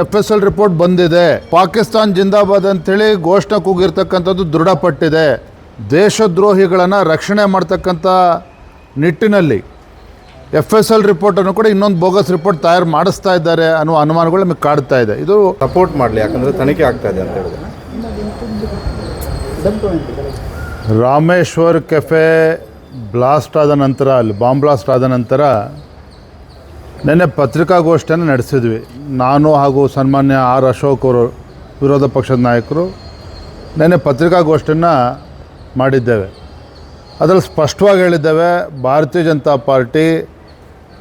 F S L report ಬಂದಿದೆ. ಪಾಕಿಸ್ತಾನ್ ಜಿಂದಾಬಾದ್ ಅಂತೇಳಿ ಘೋಷಣೆ ಕೂಗಿರ್ತಕ್ಕಂಥದ್ದು ದೃಢಪಟ್ಟಿದೆ. ದೇಶದ್ರೋಹಿಗಳನ್ನು ರಕ್ಷಣೆ ಮಾಡ್ತಕ್ಕಂಥ ನಿಟ್ಟಿನಲ್ಲಿ ಎಫ್ ಎಸ್ ಎಲ್ ರಿಪೋರ್ಟನ್ನು ಕೂಡ ಇನ್ನೊಂದು ಬೋಗಸ್ ರಿಪೋರ್ಟ್ ತಯಾರು ಮಾಡಿಸ್ತಾ ಇದ್ದಾರೆ ಅನ್ನೋ ಅನುಮಾನಗಳು ನಮಗೆ ಕಾಡ್ತಾ ಇದೆ. ಇದು ಸಪೋರ್ಟ್ ಮಾಡಲಿ ಯಾಕಂದರೆ ತನಿಖೆ ಆಗ್ತಾ ಇದೆ ಅಂತ ಹೇಳಿದ್ರೆ. ರಾಮೇಶ್ವರ್ ಕೆಫೆ ಬ್ಲಾಸ್ಟ್ ಆದ ನಂತರ ಅಲ್ಲಿ ಬಾಂಬ್ ಬ್ಲಾಸ್ಟ್ ಆದ ನಂತರ ನಿನ್ನೆ ಪತ್ರಿಕಾಗೋಷ್ಠಿಯನ್ನು ನಡೆಸಿದ್ವಿ. ನಾನು ಹಾಗೂ ಸನ್ಮಾನ್ಯ ಆರ್ ಅಶೋಕ್ ಅವರು ವಿರೋಧ ಪಕ್ಷದ ನಾಯಕರು ನಿನ್ನೆ ಪತ್ರಿಕಾಗೋಷ್ಠಿಯನ್ನು ಮಾಡಿದ್ದೇವೆ. ಅದರಲ್ಲಿ ಸ್ಪಷ್ಟವಾಗಿ ಹೇಳಿದ್ದೇವೆ, ಭಾರತೀಯ ಜನತಾ ಪಾರ್ಟಿ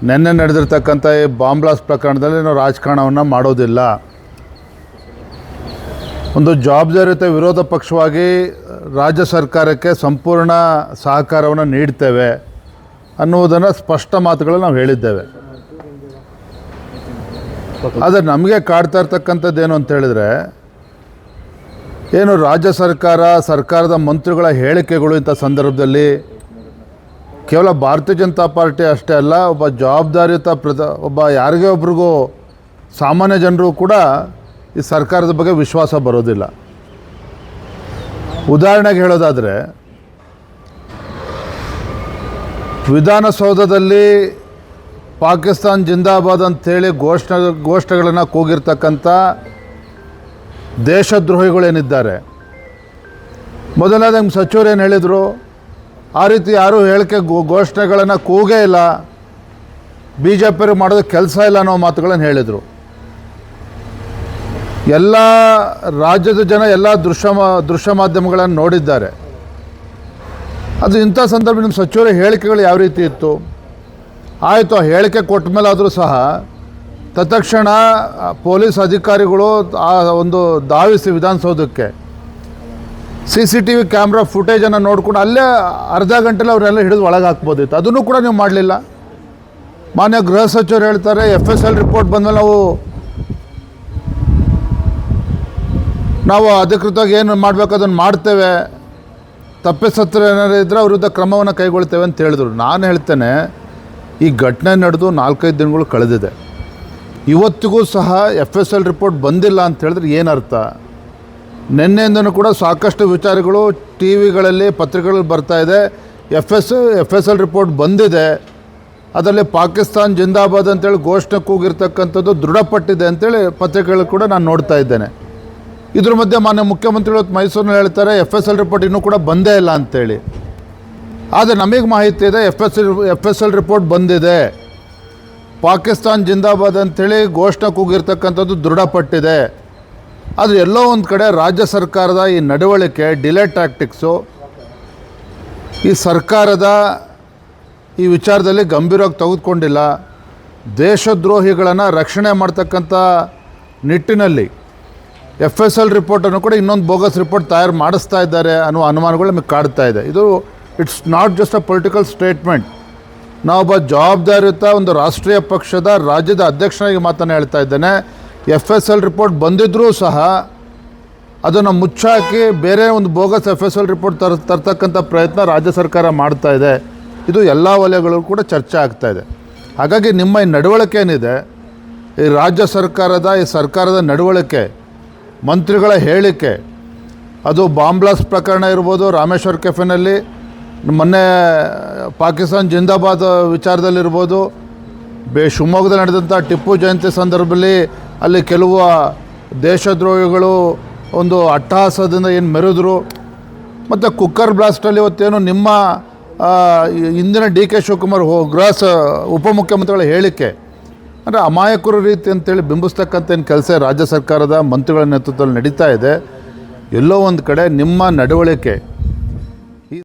ನಿನ್ನೆ ನಡೆದಿರ್ತಕ್ಕಂಥ ಈ ಬಾಂಬ್ ಬ್ಲಾಸ್ಟ್ ಪ್ರಕರಣದಲ್ಲಿ ನಾವು ರಾಜಕಾರಣವನ್ನು ಮಾಡೋದಿಲ್ಲ. ಒಂದು ಜವಾಬ್ದಾರಿಯುತ ವಿರೋಧ ಪಕ್ಷವಾಗಿ ರಾಜ್ಯ ಸರ್ಕಾರಕ್ಕೆ ಸಂಪೂರ್ಣ ಸಹಕಾರವನ್ನು ನೀಡ್ತೇವೆ ಅನ್ನುವುದನ್ನು ಸ್ಪಷ್ಟ ಮಾತುಗಳನ್ನು ನಾವು ಹೇಳಿದ್ದೇವೆ. ಆದರೆ ನಮಗೆ ಕಾಡ್ತಾ ಇರ್ತಕ್ಕಂಥದ್ದು ಏನು ಅಂತ ಹೇಳಿದ್ರೆ, ಏನು ರಾಜ್ಯ ಸರ್ಕಾರ, ಸರ್ಕಾರದ ಮಂತ್ರಿಗಳ ಹೇಳಿಕೆಗಳು ಇಂಥ ಸಂದರ್ಭದಲ್ಲಿ ಕೇವಲ ಭಾರತೀಯ ಜನತಾ ಪಾರ್ಟಿ ಅಷ್ಟೇ ಅಲ್ಲ, ಒಬ್ಬ ಜವಾಬ್ದಾರಿಯುತ ಪ್ರಧ, ಒಬ್ಬ ಯಾರಿಗೇ ಒಬ್ರಿಗೂ ಸಾಮಾನ್ಯ ಜನರು ಕೂಡ ಈ ಸರ್ಕಾರದ ಬಗ್ಗೆ ವಿಶ್ವಾಸ ಬರೋದಿಲ್ಲ. ಉದಾಹರಣೆಗೆ ಹೇಳೋದಾದರೆ, ವಿಧಾನಸೌಧದಲ್ಲಿ ಪಾಕಿಸ್ತಾನ್ ಜಿಂದಾಬಾದ್ ಅಂಥೇಳಿ ಘೋಷಣೆ, ಘೋಷಣೆಗಳನ್ನು ಕೂಗಿರ್ತಕ್ಕಂಥ ದೇಶದ್ರೋಹಿಗಳೇನಿದ್ದಾರೆ. ಮೊದಲನೇದು ನಿಮ್ಮ ಸಚಿವರು ಏನು ಹೇಳಿದರು? ಆ ರೀತಿ ಯಾರೂ ಹೇಳಿಕೆ ಘೋಷಣೆಗಳನ್ನು ಕೂಗೇ ಇಲ್ಲ. ಬಿ ಜೆ ಪಿಯವ್ರಿಗೆ ಮಾಡೋದು ಕೆಲಸ ಇಲ್ಲ ಅನ್ನೋ ಮಾತುಗಳನ್ನು ಹೇಳಿದರು. ಎಲ್ಲ ರಾಜ್ಯದ ಜನ ಎಲ್ಲ ದೃಶ್ಯ ದೃಶ್ಯ ಮಾಧ್ಯಮಗಳನ್ನು ನೋಡಿದ್ದಾರೆ. ಅದು ಇಂಥ ಸಂದರ್ಭ ನಿಮ್ಮ ಸಚಿವರ ಹೇಳಿಕೆಗಳು ಯಾವ ರೀತಿ ಇತ್ತು? ಆಯಿತು, ಹೇಳಿಕೆ ಕೊಟ್ಟ ಮೇಲೆ ಆದರೂ ಸಹ ತತ್ಕ್ಷಣ ಪೊಲೀಸ್ ಅಧಿಕಾರಿಗಳು ಆ ಒಂದು ಧಾವಿಸಿ ವಿಧಾನಸೌಧಕ್ಕೆ. C C T V camera ಫುಟೇಜನ್ನು ನೋಡ್ಕೊಂಡು ಅಲ್ಲೇ ಅರ್ಧ ಗಂಟೆಲಿ ಅವರೆಲ್ಲ ಹಿಡಿದು ಒಳಗೆ ಹಾಕ್ಬೋದಿತ್ತು ಅದನ್ನು ಕೂಡ ನೀವು ಮಾಡಲಿಲ್ಲ. ಮಾನ್ಯ ಗೃಹ ಸಚಿವರು ಹೇಳ್ತಾರೆ, ಎಫ್ ಎಸ್ ಎಲ್ ರಿಪೋರ್ಟ್ ಬಂದಮೇಲೆ ನಾವು ನಾವು ಅಧಿಕೃತವಾಗಿ ಏನು ಮಾಡಬೇಕು ಅದನ್ನು ಮಾಡ್ತೇವೆ. ತಪ್ಪಿಸತ್ರ ಏನಾದ್ರೂ ಇದ್ದರೆ ಅವ್ರ ವಿರುದ್ಧ ಕ್ರಮವನ್ನು ಕೈಗೊಳ್ತೇವೆ ಅಂತ ಹೇಳಿದ್ರು. ನಾನು ಹೇಳ್ತೇನೆ ಈ ಘಟನೆ ನಡೆದು ನಾಲ್ಕೈದು ದಿನಗಳು ಕಳೆದಿದೆ. ಇವತ್ತಿಗೂ ಸಹ ಎಫ್ ಎಸ್ ಎಲ್ ರಿಪೋರ್ಟ್ ಬಂದಿಲ್ಲ ಅಂತ ಹೇಳಿದ್ರೆ ಏನರ್ಥ ನಿನ್ನೆಯಿಂದನೂ ಕೂಡ ಸಾಕಷ್ಟು ವಿಚಾರಗಳು ಟಿ ವಿಗಳಲ್ಲಿ, ಪತ್ರಿಕೆಗಳಲ್ಲಿ ಇದೆ. F S F S L report ಬಂದಿದೆ. ಅದರಲ್ಲಿ ಪಾಕಿಸ್ತಾನ್ ಜಿಂದಾಬಾದ್ ಅಂತೇಳಿ ಘೋಷಣೆ ಕೂಗಿರ್ತಕ್ಕಂಥದ್ದು ದೃಢಪಟ್ಟಿದೆ ಅಂತೇಳಿ ಪತ್ರಿಕೆಗಳು ಕೂಡ ನಾನು ನೋಡ್ತಾ ಇದ್ದೇನೆ. ಇದ್ರ ಮಧ್ಯೆ ಮಾನ್ಯ ಮುಖ್ಯಮಂತ್ರಿಗಳು ಮೈಸೂರಿನಲ್ಲಿ ಹೇಳ್ತಾರೆ ಎಫ್ ಎಸ್ ಎಲ್ ರಿಪೋರ್ಟ್ ಇನ್ನೂ ಕೂಡ ಬಂದೇ ಇಲ್ಲ ಅಂತೇಳಿ. ಆದರೆ ನಮಗೆ ಮಾಹಿತಿ ಇದೆ F S F S L report ಬಂದಿದೆ. ಪಾಕಿಸ್ತಾನ್ ಜಿಂದಾಬಾದ್ ಅಂಥೇಳಿ ಘೋಷಣೆ ಕೂಗಿರ್ತಕ್ಕಂಥದ್ದು ದೃಢಪಟ್ಟಿದೆ. ಆದರೆ ಎಲ್ಲೋ ಒಂದು ಕಡೆ ರಾಜ್ಯ ಸರ್ಕಾರದ ಈ ನಡವಳಿಕೆ ಡಿಲೇ ಟ್ಯಾಕ್ಟಿಕ್ಸು ಈ ಸರ್ಕಾರದ ಈ ವಿಚಾರದಲ್ಲಿ ಗಂಭೀರವಾಗಿ ತೆಗೆದುಕೊಂಡಿಲ್ಲ. ದೇಶದ್ರೋಹಿಗಳನ್ನು ರಕ್ಷಣೆ ಮಾಡ್ತಕ್ಕಂಥ ನಿಟ್ಟಿನಲ್ಲಿ ಎಫ್ ಎಸ್ ಎಲ್ ರಿಪೋರ್ಟನ್ನು ಕೂಡ ಇನ್ನೊಂದು ಬೋಗಸ್ ರಿಪೋರ್ಟ್ ತಯಾರು ಮಾಡಿಸ್ತಾ ಇದ್ದಾರೆ ಅನ್ನೋ ಅನುಮಾನಗಳು ನಮಗೆ ಕಾಡ್ತಾ ಇದೆ. ಇದು it's not just a political statement ನಾವೊಬ್ಬ ಜವಾಬ್ದಾರಿಯುತ ಒಂದು ರಾಷ್ಟ್ರೀಯ ಪಕ್ಷದ ರಾಜ್ಯದ ಅಧ್ಯಕ್ಷನಾಗಿ ಮಾತನ್ನು ಹೇಳ್ತಾ ಇದ್ದೇನೆ. ಎಫ್ ಎಸ್ ಎಲ್ ರಿಪೋರ್ಟ್ ಬಂದಿದ್ದರೂ ಸಹ ಅದನ್ನು ಮುಚ್ಚಾಕಿ ಬೇರೆ ಒಂದು bogus F S L report ತರ, ತರ್ತಕ್ಕಂಥ ಪ್ರಯತ್ನ ರಾಜ್ಯ ಸರ್ಕಾರ ಮಾಡ್ತಾ ಇದೆ. ಇದು ಎಲ್ಲ ವಲಯಗಳು ಕೂಡ ಚರ್ಚೆ ಆಗ್ತಾ ಇದೆ. ಹಾಗಾಗಿ ನಿಮ್ಮ ಈ ನಡವಳಿಕೆ ಏನಿದೆ? ಈ ರಾಜ್ಯ ಸರ್ಕಾರದ, ಈ ಸರ್ಕಾರದ ನಡವಳಿಕೆ, ಮಂತ್ರಿಗಳ ಹೇಳಿಕೆ, ಅದು ಬಾಂಬ್ಲಾಸ್ ಪ್ರಕರಣ ಇರ್ಬೋದು ರಾಮೇಶ್ವರ ಕೆಫೆನಲ್ಲಿ ಮೊನ್ನೆ ಪಾಕಿಸ್ತಾನ್ ಜಿಂದಾಬಾದ್ ವಿಚಾರದಲ್ಲಿರ್ಬೋದು, ಬೇ ಶಿವಮೊಗ್ಗದಲ್ಲಿ ನಡೆದಂಥ ಟಿಪ್ಪು ಜಯಂತಿ ಸಂದರ್ಭದಲ್ಲಿ ಅಲ್ಲಿ ಕೆಲವು ದೇಶದ್ರೋಹಿಗಳು ಒಂದು ಅಟ್ಟಹಾಸದಿಂದ ಏನು ಮೆರೆದ್ರು. ಮತ್ತು ಕುಕ್ಕರ್ ಬ್ಲಾಸ್ಟಲ್ಲಿ ಇವತ್ತೇನು ನಿಮ್ಮ ಇಂದಿನ ಡಿ ಕೆ ಶಿವಕುಮಾರ್ ಹೋ ಗೃಹ ಉಪಮುಖ್ಯಮಂತ್ರಿಗಳ ಹೇಳಿಕೆ. ಅಂದರೆ ಅಮಾಯಕರ ರೀತಿ ಅಂತೇಳಿ ಬಿಂಬಿಸ್ತಕ್ಕಂಥ ಏನು ಕೆಲಸ ರಾಜ್ಯ ಸರ್ಕಾರದ ಮಂತ್ರಿಗಳ ನೇತೃತ್ವದಲ್ಲಿ ನಡೀತಾ ಇದೆ. ಎಲ್ಲೋ ಒಂದು ಕಡೆ ನಿಮ್ಮ ನಡವಳಿಕೆ